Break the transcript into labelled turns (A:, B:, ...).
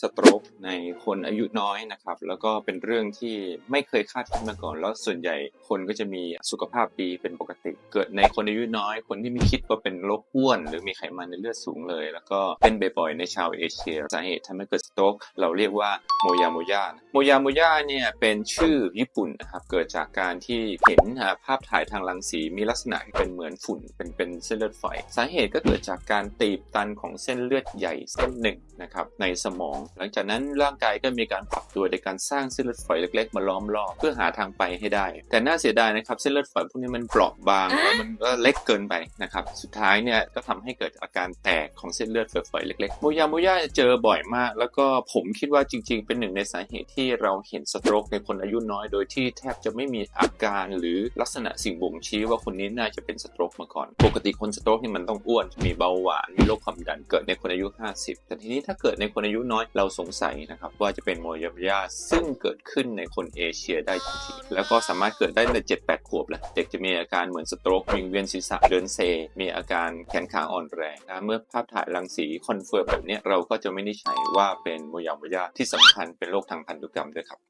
A: สโตรกในคนอายุน้อยนะครับ แล้วก็เป็นเรื่องที่ไม่เคยคาดคิดมาก่อน แล้วส่วนใหญ่คนก็จะมีสุขภาพดีเป็นปกติ เกิดในคนอายุน้อย คนที่ไม่คิดว่าเป็นโรคอ้วน หรือมีไขมันในเลือดสูงเลย แล้วก็เป็นบ่อยๆในชาวเอเชียสาเหตุทำให้เกิดสโตรกเราเรียกว่าโมยาโมยาโมยาโมยาเนี่ยเป็นชื่อญี่ปุ่นนะครับเกิดจากการที่เห็นภาพถ่ายทางรังสีมีลักษณะเป็นเหมือนฝุ่นเป็นเป็นเส้นเลือดฝอยสาเหตุก็เกิดจากการตีบตันของเส้นเลือดใหญ่เส้นหนึ่งนะครับในสมองหลังจากนั้นร่างกายก็มีการปรับตัวในการสร้างเส้นเลือดฝอยเล็ก ๆ มาล้อมรอบเพื่อหาทางไปให้ได้ แต่น่าเสียดายนะครับเส้นเลือดฝอยพวกนี้มันเปราะบางแล้วมันก็เล็กเกินไปนะครับสุดท้ายเนี่ยก็ทำให้เกิดอาการแตกของเส้นเลือดฝอยเล็กๆโมยาโมยาเจอบ่อยมาก แล้วก็ผมคิดว่าจริง ๆ เป็นหนึ่งในสาเหตุที่เราเห็นสโตรกในคนอายุน้อย โดยที่แทบจะไม่มีอาการหรือลักษณะสิ่งบ่งชี้ว่าคนนี้น่าจะเป็นสโตรกมาก่อน ปกติคนสโตรกนี่มันต้องอ้วน มีเบาหวาน มีโรคความดันเกิดในคนอายุ 50 แต่ทีนี้ถ้าเกิดในคนอายุน้อยเราสงสัยนะครับว่าจะเป็นโมยาโมยาซึ่งเกิดขึ้นในคนเอเชียได้จริงๆแล้วก็สามารถเกิดได้ใน7-8ขวบแหละเด็กจะมีอาการเหมือนสโตรกวิงเวียนศีรษะเดินเซ มีอาการแขนขาอ่อนแรงนะเมื่อภาพถ่ายรังสีคอนเฟิร์มแบบนี้เราก็จะไม่ได้ใช้ว่าเป็นโมยาโมยาที่สำคัญเป็นโรคทางพันธุกรรมด้วยครับ